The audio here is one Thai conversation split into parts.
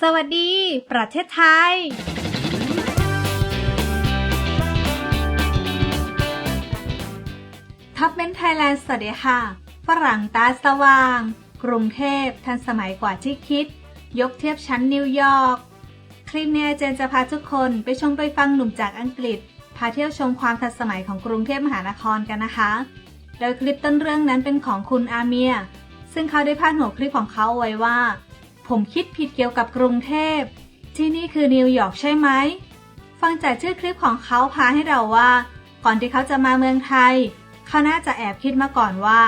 สวัสดี ประเทศไทยท็อปเมนไทยแลนด์สวัสดีค่ะ ฝรั่งตาสว่าง กรุงเทพทันสมัยกว่าที่คิด ยกเทียบชั้นนิวยอร์ก คลิปนี้อาจารย์จะพาทุกคนไปชมไปฟังหนุ่มจากอังกฤษ พาเที่ยวชมความทันสมัยของกรุงเทพมหานครกันนะคะ โดยคลิปต้นเรื่องนั้นเป็นของคุณอาเมีย ซึ่งเขาได้พาดหัวคลิปของเขาไว้ว่า ผมคิดผิดเกี่ยวกับกรุงเทพ ที่นี่คือนิวยอร์กใช่ไหม ฟังจากชื่อคลิปของเขาพาให้เราว่า ก่อนที่เขาจะมาเมืองไทย เขาน่าจะแอบคิดมาก่อนว่า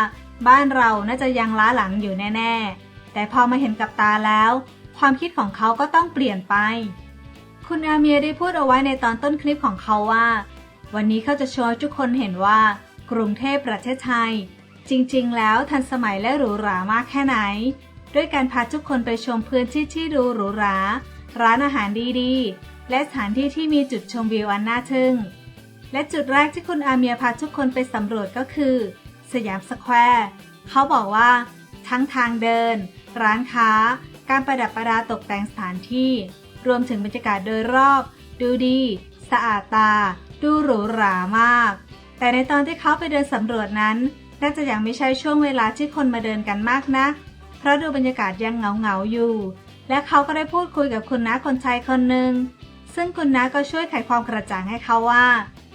บ้านเราน่าจะยังล้าหลังอยู่แน่ๆ แต่พอมาเห็นกับตาแล้ว ความคิดของเขาก็ต้องเปลี่ยนไป คุณอาเมียได้พูดเอาไว้ในตอนต้นคลิปของเขาว่า วันนี้เขาจะโชว์ทุกคนเห็นว่า กรุงเทพประเทศไทย จริงๆ แล้วทันสมัยและหรูหรามากแค่ไหน ด้วยการพาทุกคนไปชมพื้นที่ที่ดูหรูหรา ร้านอาหารดีๆ และสถานที่ที่มีจุดชมวิวอันน่าทึ่ง และจุดแรกที่คุณอาเมียพาทุกคนไปสำรวจก็คือ สยามสแควร์ เขาบอกว่า ทั้งทางเดิน ร้านค้า การประดับประดาตกแต่งสถานที่ รวมถึงบรรยากาศโดยรอบ ดูดี สะอาดตา ดูหรูหรามาก แต่ในตอนที่เขาไปเดินสำรวจนั้นน่าจะยังไม่ใช่ช่วงเวลาที่คนมาเดินกันมากนะัก ราะดูบรรยากาศยังเหงาเหงาๆอยู่ และเขาก็ได้พูดคุยกับคุณน้าคนไทยคนหนึ่ง ซึ่งคุณน้าก็ช่วยไขความกระจ่างให้เขาว่า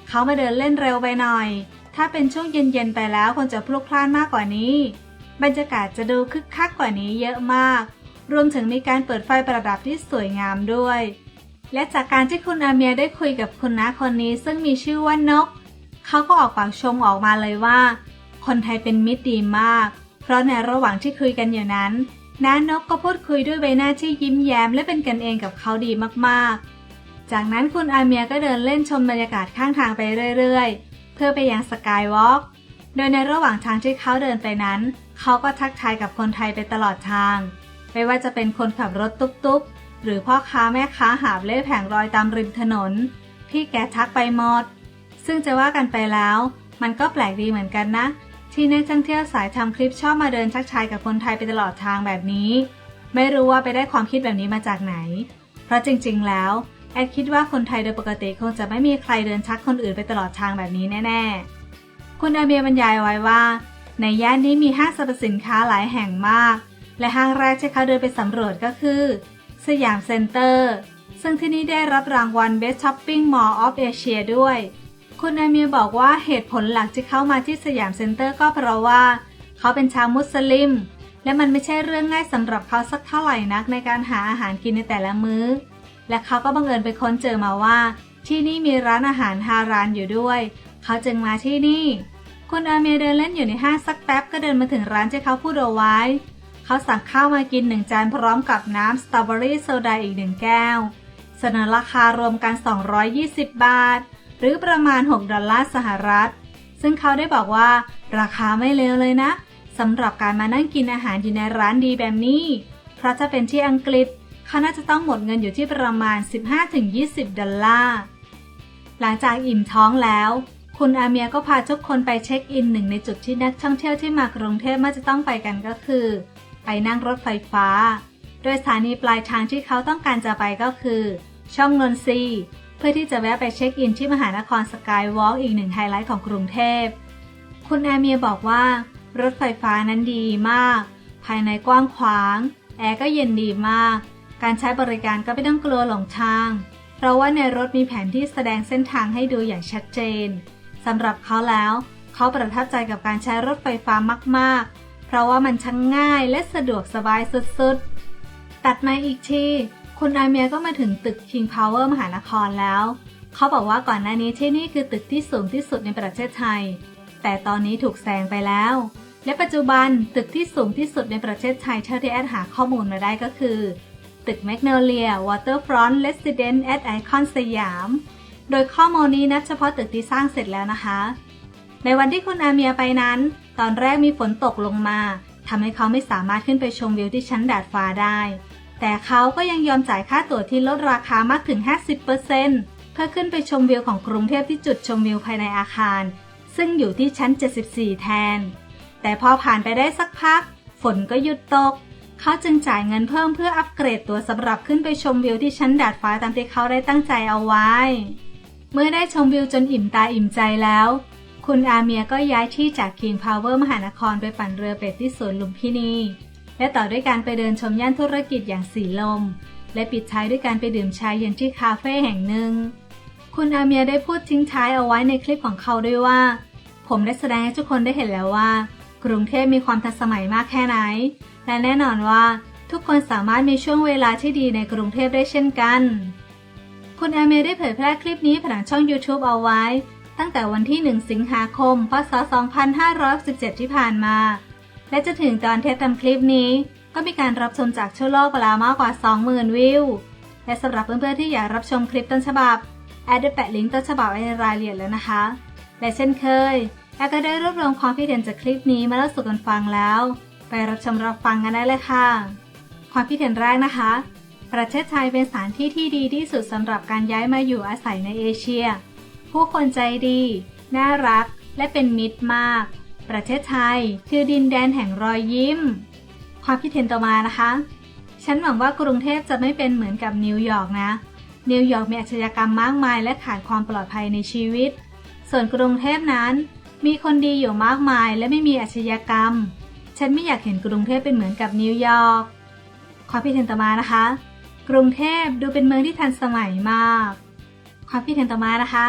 เขามาเดินเล่นเร็วไปหน่อย ถ้าเป็นช่วงเย็นๆไปแล้วคนจะพลุกพล่านมากกว่านี้ บรรยากาศจะดูคึกคักกว่านี้เยอะมาก รวมถึงมีการเปิดไฟประดับที่สวยงามด้วย และจากการที่คุณอาเมียได้คุยกับคุณน้าคนนี้ ซึ่งมีชื่อว่านก เขาก็ออกปากชมออกมาเลยว่า คนไทยเป็นมิตรดีมาก ราะในระหว่างที่คุยกันอยู่นั้น น้านกก็พูดคุยด้วยใบหน้าที่ยิ้มแย้มและเป็นกันเองกับเขาดีมากๆ จากนั้นคุณอาเมียก็เดินเล่นชมบรรยากาศข้างทางไปเรื่อยๆ เพื่อไปยังสกายวอล์กโดยในระหว่างทางที่เขาเดินไปนั้น เขาก็ทักทายกับคนไทยไปตลอดทาง ไม่ว่าจะเป็นคนขับรถตุ๊กๆ หรือพ่อค้าแม่ค้าหาบเล่แผงรอยตามริมถนนพี่แกทักไปหมด ซึ่งจะว่ากันไปแล้ว มันก็แปลกดีเหมือนกันนะ ที่นักท่องเที่ยวสายทำคลิปชอบมาเดินทักทายกับคนไทยไปตลอดทางแบบนี้ ไม่รู้ว่าไปได้ความคิดแบบนี้มาจากไหน เพราะจริงๆ แล้วแอดคิดว่าคนไทยโดยปกติคงจะไม่มีใครเดินทักคนอื่นไปตลอดทางแบบนี้แน่ๆ คุณอาเมียบรรยายไว้ว่า ในย่านนี้มีห้างสรรพสินค้าหลายแห่งมาก และห้างแรกที่เขาเดินไปสำรวจก็คือ สยามเซ็นเตอร์ ซึ่งที่นี่ได้รับรางวัล Best Shopping Mall of Asia ด้วย คุณอาเมียบอกว่าเหตุผลหลักที่เข้ามาที่สยามเซ็นเตอร์ก็เพราะว่า เขาเป็นชาวมุสลิม และมันไม่ใช่เรื่องง่ายสำหรับเขาสักเท่าไหร่นักในการหาอาหารกินในแต่ละมื้อ และเขาก็บังเอิญไปค้นเจอมาว่า ที่นี่มีร้านอาหารฮารานอยู่ด้วย เขาจึงมาที่นี่ คุณอาเมียเดินเล่นอยู่ในห้างสักแป๊บก็เดินมาถึงร้านที่เขาพูดเอาไว้ เขาสั่งข้าวมากินหนึ่งจานพร้อมกับน้ำสตรอเบอรี่โซดาอีกหนึ่งแก้ว เสนอราคารวมกัน 220 บาท หรือประมาณ 6 ดอลลาร์สหรัฐ ซึ่งเขาได้บอกว่า ราคาไม่เลวเลยนะสำหรับการมานั่งกินอาหารอยู่ในร้านดีแบบนี้ เพราะถ้าเป็นที่อังกฤษเขาน่าจะต้องหมดเงินอยู่ที่ประมาณ 15-20 ดอลลาร์ หลังจากอิ่มท้องแล้ว คุณอาเมียก็พาทุกคนไปเช็คอินหนึ่งในจุดที่นักท่องเที่ยวที่มากรุงเทพมักจะต้องไปกันก็คือ ไปนั่งรถไฟฟ้า โดยสถานีปลายทางที่เขาต้องการจะไปก็คือ ช่องนนทรี เพื่อที่จะแวะไปเช็คอินที่มหานครสกายวอล์กอีกหนึ่งไฮไลท์ของกรุงเทพ คุณแอาเมียบอกว่ารถไฟฟ้านั้นดีมาก ภายในกว้างขวาง แอร์ก็เย็นดีมาก การใช้บริการก็ไม่ต้องกลัวหลงทาง เพราะว่าในรถมีแผนที่แสดงเส้นทางให้ดูอย่างชัดเจนสำหรับเขาแล้ว เขาประทับใจกับการใช้รถไฟฟ้ามาก ๆ เพราะว่ามันช่างง่ายและสะดวกสบายสุดๆ ตัดมาอีกที คุณอาเมียก็มาถึงตึก King Power มหานครแล้ว เขาบอกว่าก่อนหน้านี้ที่นี่คือตึกที่สูงที่สุดในประเทศไทย แต่ตอนนี้ถูกแซงไปแล้ว และปัจจุบันตึกที่สูงที่สุดในประเทศไทยเท่าที่แอดหาข้อมูลมาได้ก็คือ ตึก Magnolia Waterfront Residence at Icon สยาม โดยข้อมูลนี้นับเฉพาะตึกที่สร้างเสร็จแล้วนะคะ ในวันที่คุณอาเมียไปนั้น ตอนแรกมีฝนตกลงมาทำให้เขาไม่สามารถขึ้นไปชมวิวที่ชั้นดาดฟ้าได้ แต่เขาก็ยังยอมจ่ายค่าตั๋วที่ลดราคามากถึง 50%เพื่อขึ้นไปชมวิวของกรุงเทพที่จุดชมวิวภายในอาคาร ซึ่งอยู่ที่ชั้น 74 แทน แต่พอผ่านไปได้สักพัก ฝนก็หยุดตก เขาจึงจ่ายเงินเพิ่มเพื่ออัปเกรดตัวสำหรับขึ้นไปชมวิวที่ชั้นดาดฟ้าตามที่เขาได้ตั้งใจเอาไว้ เมื่อได้ชมวิวจนอิ่มตาอิ่มใจแล้ว คุณอาเมียก็ย้ายที่จาก King Power มหานครไปปั่นเรือเป็ดที่สวนลุมพินี และต่อด้วยการไปเดินชมย่านธุรกิจอย่างสีลม และปิดท้ายด้วยการไปดื่มชายเย็นที่คาเฟ่แห่งหนึ่ง คุณอาเมียได้พูดทิ้งท้ายเอาไว้ในคลิปของเขาด้วยว่า ผมได้แสดงให้ทุกคนได้เห็นแล้วว่า กรุงเทพมีความทันสมัยมากแค่ไหน และแน่นอนว่าทุกคนสามารถมีช่วงเวลาที่ดีในกรุงเทพได้เช่นกัน คุณอาเมียได้เผยแพร่คลิปนี้ผ่านช่อง YouTube เอาไว้ ตั้งแต่วันที่ 1 สิงหาคม พศ 2517 ที่ผ่านมา และจะถึงตอนเทปทำคลิปนี้ ก็มีการรับชมจากทั่วโลกไปแล้วมากกว่า 20,000 วิว และสำหรับเพื่อนๆที่อยากรับชมคลิปต้นฉบับ แอดได้แปะลิงก์ต้นฉบับไว้ในรายละเอียดแล้วนะคะ และเช่นเคยแอดก็ได้รวบรวมความคิดเห็นจากคลิปนี้มาเล่าสู่กันฟังแล้ว ไปรับชมรับฟังกันได้เลยค่ะ ความคิดเห็นแรกนะคะ ประเทศไทยเป็นสถานที่ที่ดีที่สุดสำหรับการย้ายมาอยู่อาศัยในเอเชีย ผู้คนใจดี น่ารัก และเป็นมิตรมาก ประเทศไทย คือดินแดนแห่งรอยยิ้ม ความคิดเห็นต่อมานะคะ ฉันหวังว่ากรุงเทพจะไม่เป็นเหมือนกับนิวยอร์กนะ นิวยอร์กมีอาชญากรรมมากมายและขาดความปลอดภัยในชีวิต ส่วนกรุงเทพนั้น มีคนดีอยู่มากมายและไม่มีอาชญากรรม ฉันไม่อยากเห็นกรุงเทพเป็นเหมือนกับนิวยอร์ก ความคิดเห็นต่อมานะคะ กรุงเทพดูเป็นเมืองที่ทันสมัยมาก ความคิดเห็นต่อมานะคะ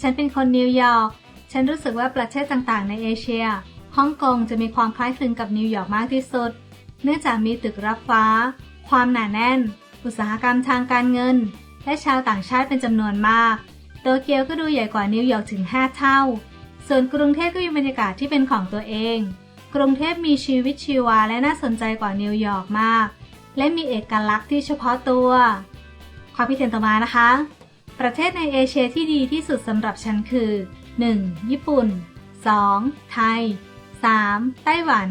ฉันเป็นคนนิวยอร์ก ฉันรู้สึกว่าประเทศต่างๆ ในเอเชียฮ่องกงจะมีความคล้ายคลึงกับนิวยอร์กมากที่สุด เนื่องจากมีตึกรับฟ้า ความหนาแน่น อุตสาหกรรมทางการเงิน และชาวต่างชาติเป็นจำนวนมาก โตเกียวก็ดูใหญ่กว่านิวยอร์กถึง 5 เท่า ส่วนกรุงเทพก็มีบรรยากาศที่เป็นของตัวเอง กรุงเทพมีชีวิตชีวาและน่าสนใจกว่านิวยอร์กมาก และมีเอกลักษณ์ที่เฉพาะตัวความคิดเห็นต่อมานะคะ ประเทศในเอเชียที่ดีที่สุดสำหรับฉันคือ 1. ญี่ปุ่น 2. ไทย 3. ไต้หวัน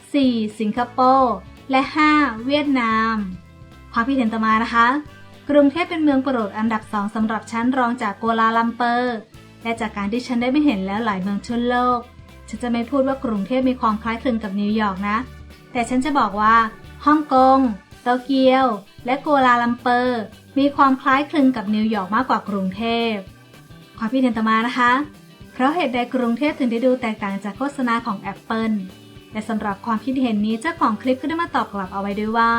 4. สิงคโปร์และ 5. เวียดนาม ความคิดเห็นต่อมานะคะ กรุงเทพเป็นเมืองโปรดอันดับสองสำหรับฉันรองจากกัวลาลัมเปอร์ และจากการที่ฉันได้ไม่เห็นแล้วหลายเมืองทั่วโลก ฉันจะไม่พูดว่ากรุงเทพมีความคล้ายคลึงกับนิวยอร์กนะ แต่ฉันจะบอกว่าฮ่องกงโตเกียว และกัวลาลัมเปอร์ มีความคล้ายคลึงกับนิวยอร์กมากกว่ากรุงเทพความคิดเห็นต่อมานะคะ ราะเหตุใดกรุงเทพถึงได้ดูแตกต่างจากโฆษณาของ Apple และสำหรับความคิดเห็นนี้เจ้าของคลิปก็ได้มาตอบกลับเอาไว้ด้วยว่า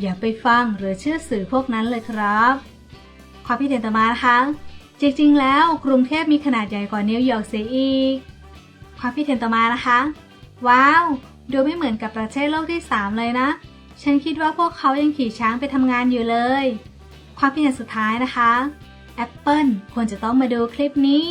อย่าไปฟังหรือเชื่อสื่อพวกนั้นเลยครับความคิดเห็นต่อมานะคะจริงๆ แล้วกรุงเทพมีขนาดใหญ่กว่านิวยอร์กเสียอีก ความคิดเห็นต่อมานะคะ ว้าวดูไม่เหมือนกับประเทศโลกที่ 3 เลยนะ ฉันคิดว่าพวกเขายังขี่ช้างไปทำงานอยู่เลย ความคิดเห็นสุดท้ายนะคะ Apple ควรจะต้องมาดูคลิปนี้